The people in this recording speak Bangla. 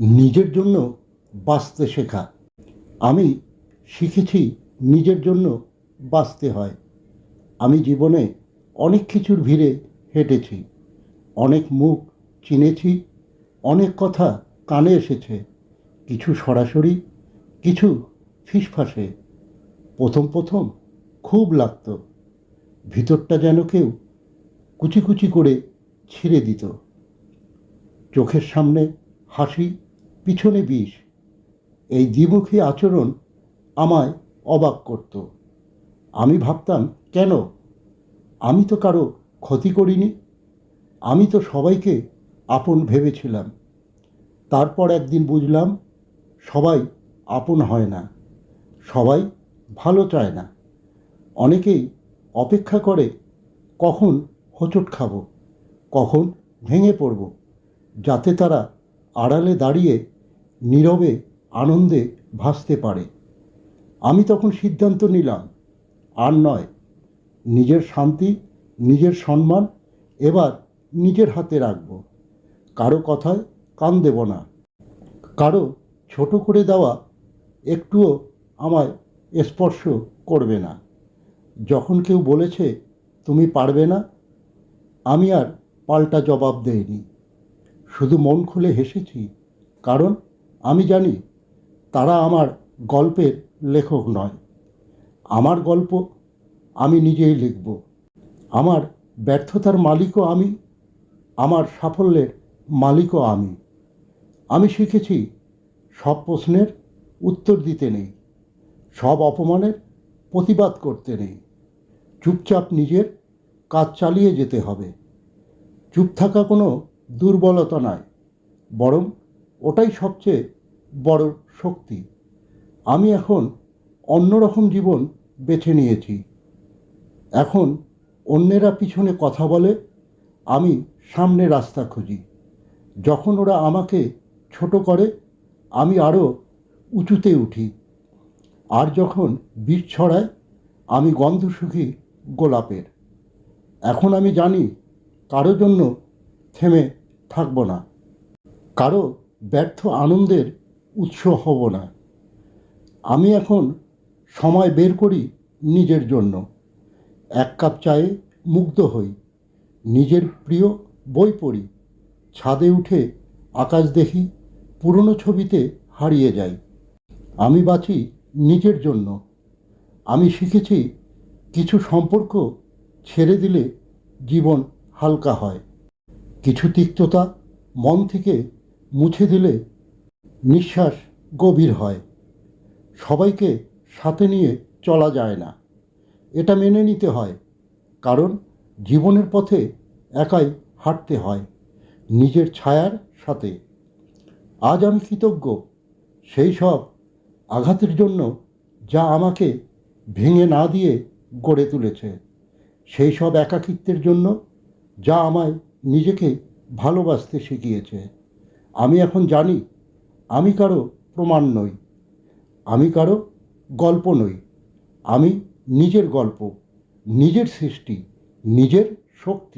নিজের জন্য বাঁচতে শেখা। আমি শিখেছি নিজের জন্য বাঁচতে হয়। আমি জীবনে অনেক কিছুর ভিড়ে হেঁটেছি। অনেক মুখ চিনেছি। অনেক কথা কানে এসেছে। কিছু সরাসরি, কিছু ফিসফাসে। প্রথম প্রথম খুব লাগতো। ভিতরটা যেন কেউ কুচি কুচি করে ছিঁড়ে দিত। চোখের সামনে হাসি পিছনে বিষ। এই দ্বিমুখী আচরণ আমায় অবাক করত। আমি ভাবতাম, কেন? আমি তো কারও ক্ষতি করিনি। আমি তো সবাইকে আপন ভেবেছিলাম। তারপর একদিন বুঝলাম, সবাই আপন হয় না। সবাই ভালো চায় না। অনেকেই অপেক্ষা করে, কখন হোঁচট খাব, কখন ভেঙে পড়ব, যাতে তারা আড়ালে দাঁড়িয়ে নীরবে আনন্দে ভাসতে পারে। আমি তখন সিদ্ধান্ত নিলাম, আর নয়, নিজের শান্তি, নিজের সম্মান এবার নিজের হাতে রাখব। কারও কথায় কান দেব না। কারও ছোট করে দেওয়া একটুও আমায় স্পর্শ করবে না। যখন কেউ বলেছে, তুমি পারবে না, আমি আর পাল্টা জবাব দেইনি। শুধু মন খুলে হেসেছি, কারণ আমি জানি তারা আমার গল্পের লেখক নয়। আমার গল্প আমি নিজেই লিখব। আমার ব্যর্থতার মালিকও আমি, আমার সাফল্যের মালিকও আমি। আমি শিখেছি, সব প্রশ্নের উত্তর দিতে নেই, সব অপমানের প্রতিবাদ করতে নেই। চুপচাপ নিজের কাজ চালিয়ে যেতে হবে। চুপ থাকা কোনো দুর্বলতা নয় বরং ওটাই সবচেয়ে বড় শক্তি। আমি এখন অন্যরকম জীবন বেছে নিয়েছি। এখন অন্যেরা পিছনে কথা বলে, আমি সামনে রাস্তা খুঁজি। যখন ওরা আমাকে ছোট করে, আমি আরও উঁচুতে উঠি। আর যখন বীজ ছড়ায়, আমি গন্ধ শুকি গোলাপের। এখন আমি জানি কারও জন্য থেমে থাকব না। কারও ব্যর্থ আনন্দের উৎস হব না। আমি এখন সময় বের করি নিজের জন্য। এক কাপ চায়ে মুগ্ধ হই। নিজের প্রিয় বই পড়ি। ছাদে উঠে আকাশ দেখি পুরনো ছবিতে হারিয়ে যাই। আমি বাঁচি নিজের জন্য। আমি শিখেছি কিছু সম্পর্ক ছেড়ে দিলে জীবন হালকা হয়। কিছু তিক্ততা মন থেকে মুছে দিলে নিঃশ্বাস গভীর হয়। সবাইকে সাথে নিয়ে চলা যায় না। এটা মেনে নিতে হয়, কারণ জীবনের পথে একাই হাঁটতে হয়, নিজের ছায়ার সাথে। আজ আমি কৃতজ্ঞ, সেই সব আঘাতের জন্য যা আমাকে ভেঙে না দিয়ে গড়ে তুলেছে। সেই সব একাকিত্বের জন্য যা আমায় নিজেকে ভালোবাসতে শিখিয়েছে। আমি এখন জানি, আমি কারও প্রমাণ নই, আমি কারও গল্প নই। আমি নিজের গল্প, নিজের সৃষ্টি, নিজের শক্তি।